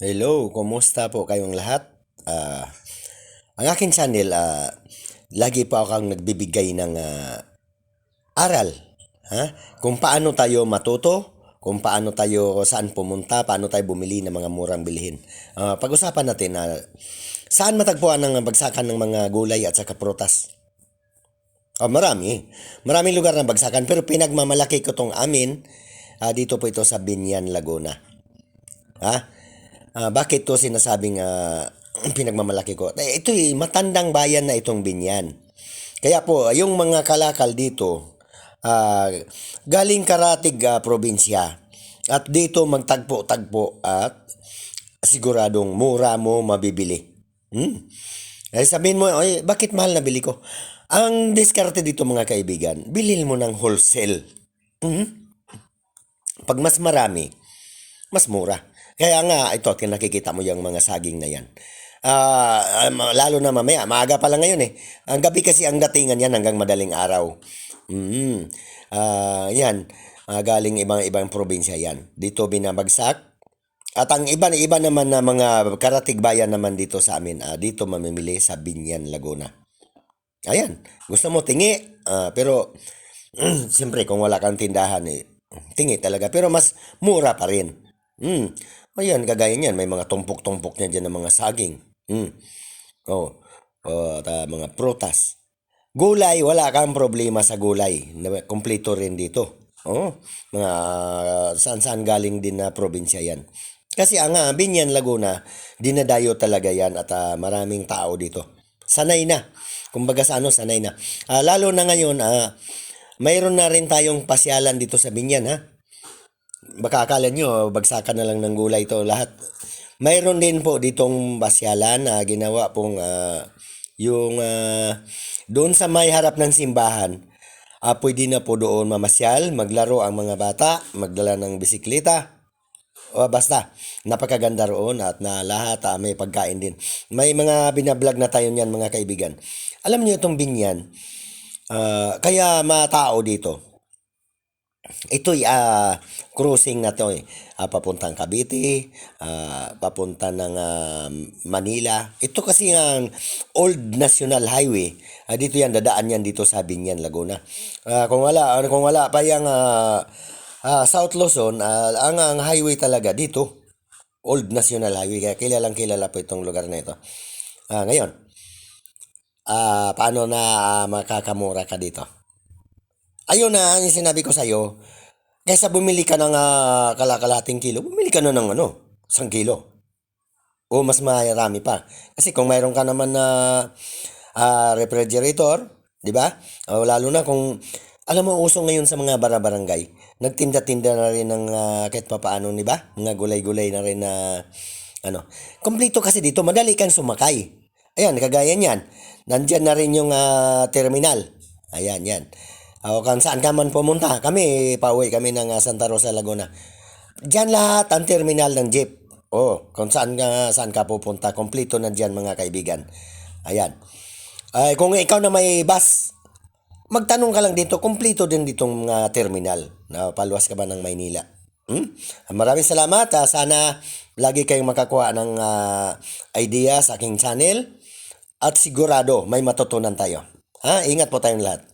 Hello, kumusta po kayong lahat? Ah, ang akin channel, ah, lagi po akong nagbibigay ng ah, aral. Ha? Kung paano tayo matuto, kung paano tayo saan pumunta, paano tayo bumili ng mga murang bilhin. Ah, pag-usapan natin na saan matagpuan ang bagsakan ng mga gulay at saka prutas. Ah, marami. Maraming lugar na bagsakan pero pinagmamalaki ko tong amin ah, dito po ito sa Binyan, Laguna. Ha? Ah, bakit to sinasabing ah, pinagmamalaki ko? Eh, ito'y matandang bayan na itong Binyan. Kaya po, yung mga kalakal dito, ah, galing Karatig ah, probinsya. At dito magtagpo-tagpo at siguradong mura mo mabibili. Hmm? Eh, sabihin mo, ay, bakit mahal na bili ko? Ang diskarte dito mga kaibigan, bilhin mo ng wholesale. Hmm? Pag mas marami, mas mura. Kaya nga, ito, nakikita mo yung mga saging na yan. Um, lalo na mamaya, maaga pa lang ngayon eh. Ang gabi kasi ang datingan yan hanggang madaling araw. Mm. Ah, yan, Ah, galing ibang ibang probinsya yan. Dito binabagsak. At ang iba iba naman na mga karatig bayan naman dito sa amin, ah, dito mamimili sa Binyan, Laguna. Ayan, gusto mo tingi, ah, pero siyempre kung wala kang tindahan eh, tingi talaga. Pero mas mura pa rin. Mm. Ayan, kagaya niyan, may mga tumpok-tumpok niya dyan ng mga saging. Mm. Oh, oh, at, ah, mga prutas. Gulay, wala kang problema sa gulay. Na- Kompleto rin dito. Oh, mga saan-saan galing din na probinsya yan. Kasi ang ah, Binyan, Laguna, dinadayo talaga yan at ah, maraming tao dito. Sanay na. Kumbaga sa ano, sanay na. Ah, lalo na ngayon, ah, mayroon na rin tayong pasyalan dito sa Binyan, ha? Baka akala nyo, bagsakan na lang ng gulay to lahat. Mayroon din po ditong pasyalan na ginawa pong ah, yung ah, doon sa may harap ng simbahan. Ah, pwede na po doon mamasyal, maglaro ang mga bata, magdala ng bisikleta, o basta, napakaganda roon at na lahat ah, may pagkain din. May mga binablog na tayo niyan mga kaibigan. Alam niyo itong binyan, ah, kaya matao dito. Ito'y ah, cruising na to eh. Ah, papuntang Cavite, ah, papunta ng ah, Manila. Ito kasi ang Old National Highway. Ah, dito yan, dadaan yan dito sa Binyan, Laguna. Ah, kung wala, kung wala pa yung ah, ah, South Luzon, ah, ang, ang highway talaga dito. Old National Highway. Kaya kilalang kilala po itong lugar na ito. Ah, ngayon, ah, paano na ah, makakamura ka dito? Ayun na, yung sinabi ko sa'yo, kaysa bumili ka ng ah, kalakalating kilo, bumili ka na ng ano, isang kilo. O mas marami pa. Kasi kung mayroon ka naman na ah, refrigerator, di ba? O, lalo na kung, alam mo, uso ngayon sa mga barabarangay, nagtinda-tinda na rin ng ah, kahit papaano, di ba? Mga gulay-gulay na rin na, ano. Kompleto kasi dito, madali kang sumakay. Ayan, kagaya niyan. Nandyan na rin yung ah, terminal. Ayan, yan. O kung saan ka man pumunta, kami, pauwi kami ng ah, Santa Rosa, Laguna. Diyan lahat ang terminal ng jeep. Oh, kung saan ka, saan ka pupunta, kompleto na diyan mga kaibigan. Ayan. Ay, kung ikaw na may bus, magtanong ka lang dito, kompleto din ditong ah, terminal. Na paluwas ka ba ng Maynila? Hmm? Maraming salamat. ah. sana lagi kayong makakuha ng ah, idea sa aking channel. At sigurado may matutunan tayo. Ha? Ingat po tayong lahat.